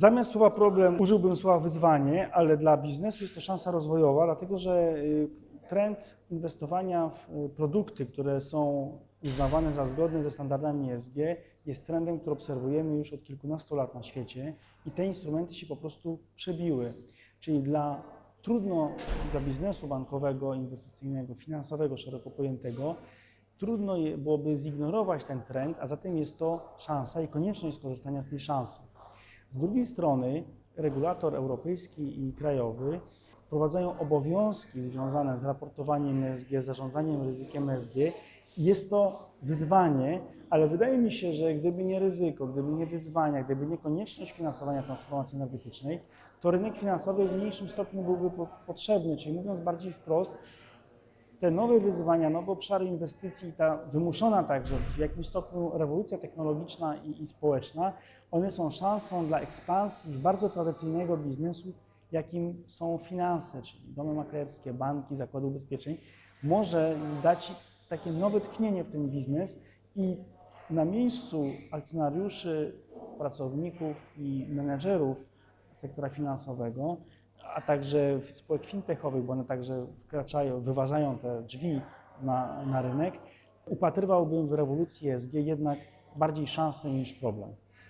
Zamiast słowa problem użyłbym słowa wyzwanie, ale dla biznesu jest to szansa rozwojowa, dlatego że y, trend inwestowania w y, produkty, które są uznawane za zgodne ze standardami ESG, jest trendem, który obserwujemy już od kilkunastu lat na świecie i te instrumenty się po prostu przebiły. Czyli dla trudno dla biznesu bankowego, inwestycyjnego, finansowego, szeroko pojętego, trudno byłoby zignorować ten trend, a zatem jest to szansa i konieczność skorzystania z tej szansy. Z drugiej strony regulator europejski i krajowy wprowadzają obowiązki związane z raportowaniem ESG, zarządzaniem ryzykiem ESG. Jest to wyzwanie, ale wydaje mi się, że gdyby nie ryzyko, gdyby nie wyzwania, gdyby nie konieczność finansowania transformacji energetycznej, to rynek finansowy w mniejszym stopniu byłby po- potrzebny. Czyli mówiąc bardziej wprost, te nowe wyzwania, nowe obszary inwestycji, ta wymuszona także w jakimś stopniu rewolucja technologiczna i, i społeczna, one są szansą dla ekspansji już bardzo tradycyjnego biznesu, jakim są finanse, czyli domy maklerskie, banki, zakłady ubezpieczeń, może dać takie nowe tchnienie w ten biznes i na miejscu akcjonariuszy, pracowników i menedżerów sektora finansowego, a także spółek fintechowych, bo one także wkraczają, wyważają te drzwi na, na rynek, upatrywałbym w rewolucji ESG jednak bardziej szansę niż problem.